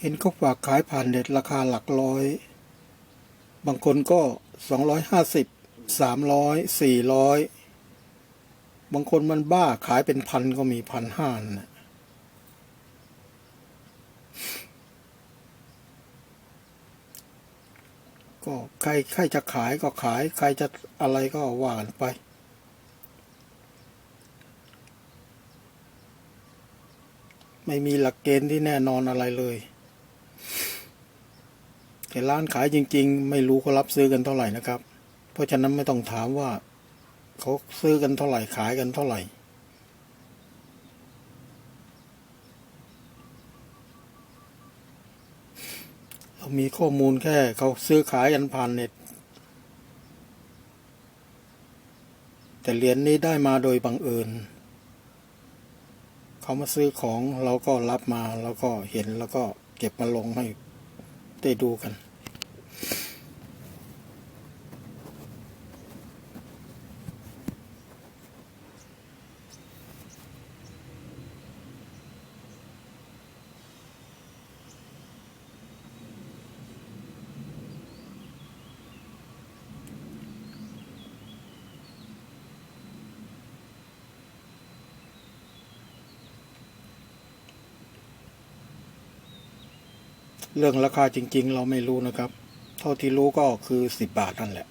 เห็นเขาฝากขายผ่านเน็ตราคาหลักร้อย บางคนก็สองร้อยห้าสิบสามร้อยสี่ร้อยบางคนมันบ้าขายเป็นพันก็มีพันห้านะก็ใครใครจะขายก็ขาย ใครจะอะไรก็ว่ากันไป ไม่มีหลักเกณฑ์ที่แน่นอนอะไรเลย แต่ร้านขายจริง ๆ ไม่รู้เขารับซื้อกันเท่าไหร่นะครับ เพราะฉะนั้นไม่ต้องถามว่าเขาซื้อกันเท่าไหร่ขายกันเท่าไหร่ เรามีข้อมูลแค่เขาซื้อขายกันผ่านเน็ต แต่เหรียญนี้ได้มาโดยบังเอิญเขามาซื้อของเราก็รับมาแล้วก็เห็นแล้วก็เก็บมาลงให้ ได้ดูกัน เรื่องราคาจริง ๆ เราไม่รู้นะครับ เท่าที่รู้ก็คือสิบบาทนั่นแหละ